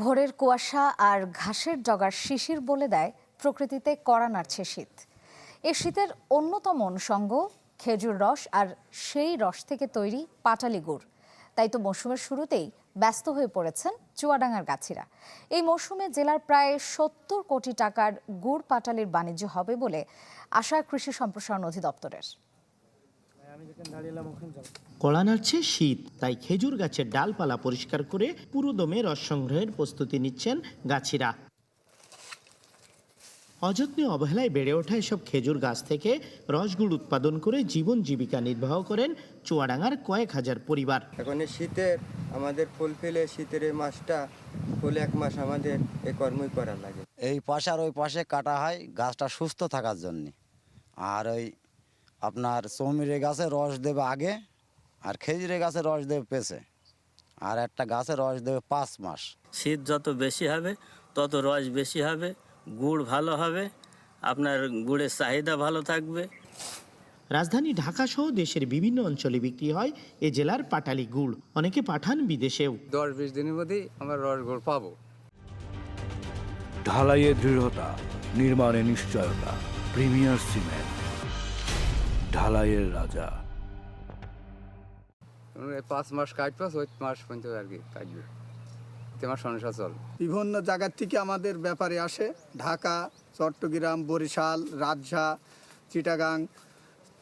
ভোরের কুয়াশা আর ঘাসের জগার শিশির বলে দেয় প্রকৃতিতে কড়া নাড়ছে শীত। এ শীতের অন্যতম অনুষঙ্গ খেজুর রস আর সেই রস থেকে তৈরি পাটালি গুড়। তাই তো মৌসুমের শুরুতেই ব্যস্ত হয়ে পড়েছেন চুয়াডাঙ্গার গাছিরা। এই মৌসুমে জেলার প্রায় সত্তর কোটি টাকার গুড় পাটালির বাণিজ্য হবে বলে আশা কৃষি সম্প্রসারণ অধিদপ্তরের। কড়া নাড়ছে শীত তাই খেজুর গাছের ডালপালা পরিষ্কার করে পুরো দমে রস সংগ্রহের প্রস্তুতি নিচ্ছেন গাছিরা। অযত্নে অবহেলায় বেড়ে ওঠা এসব খেজুর গাছ থেকে রসগুড় উৎপাদন করে জীবন জীবিকা নির্বাহ করেন চুয়াডাঙ্গার কয়েক হাজার পরিবার। এখন শীতের আমাদের ফুল ফেলে শীতের এই মাসটা ফুল এক মাস আমাদের এই কর্মই করা লাগে। এই পাশে আর ওই পাশে কাটা হয় গাছটা সুস্থ থাকার জন্যে। আর ওই আপনার চৌমিরে গাছে রস দেবে আগে আর খেজুরে গাছে রস দেবে পেছে। আর একটা গাছে রস দেবে পাঁচ মাস। শীত যত বেশি হবে তত রস বেশি হবে গুড় ভালো হবে আপনার গুড়ের চাহিদা ভালো থাকবে। রাজধানী ঢাকা সহ দেশের বিভিন্ন অঞ্চলে বিক্রি হয় এ জেলার পাটালি গুড়। অনেকে পাঠান বিদেশেও। দশ বিশ দিনের মধ্যেই আমরা রস গুড় পাবো। ঢালাইয়ে দৃঢ়তা নির্মাণে নিশ্চয়তা প্রিমিয়ার সিমেন্ট। ঢালাইয়ের রাজা। পাঁচ মাস কাটবো ওই মাস পর্যন্ত আর কি কাটবে। তোমার সংসার চল। বিভিন্ন জায়গার থেকে আমাদের ব্যাপারে আসে। ঢাকা চট্টগ্রাম বরিশাল রাজশাহ চিটাগাং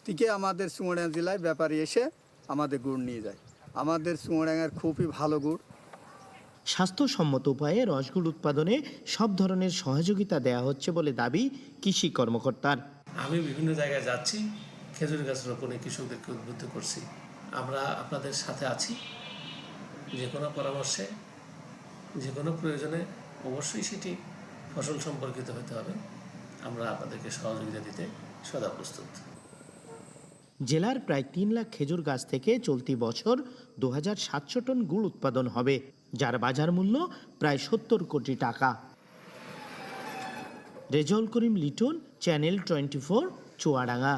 থেকে আমাদের চুয়াডাঙ্গা জেলায় ব্যাপারী এসে আমাদের গুড় নিয়ে যায়। আমাদের চুয়াডাঙ্গার খুবই ভালো গুড়। স্বাস্থ্যসম্মত উপায়ে রসগুড় উৎপাদনে সব ধরনের সহযোগিতা দেয়া হচ্ছে বলে দাবি কৃষি কর্মকর্তার। আমি বিভিন্ন জায়গায় যাচ্ছি খেজুর গাছ রোপণে কৃষকদেরকে উদ্বুদ্ধ করছি। আমরা আপনাদের সাথে আছি। যে কোনো পরামর্শে, যে কোনো প্রয়োজনে অবশ্যই সেটি ফসল সম্পর্কিত হতে হবে। আমরা আপনাদেরকে সহযোগিতা দিতে সদা প্রস্তুত। জেলার প্রায় তিন লাখ খেজুর গাছ থেকে চলতি বছর দু হাজার সাতশো টন গুড় উৎপাদন হবে, যার বাজার মূল্য প্রায় সত্তর কোটি টাকা। Rezaul Karim Liton, channel twenty four, Chuadanga.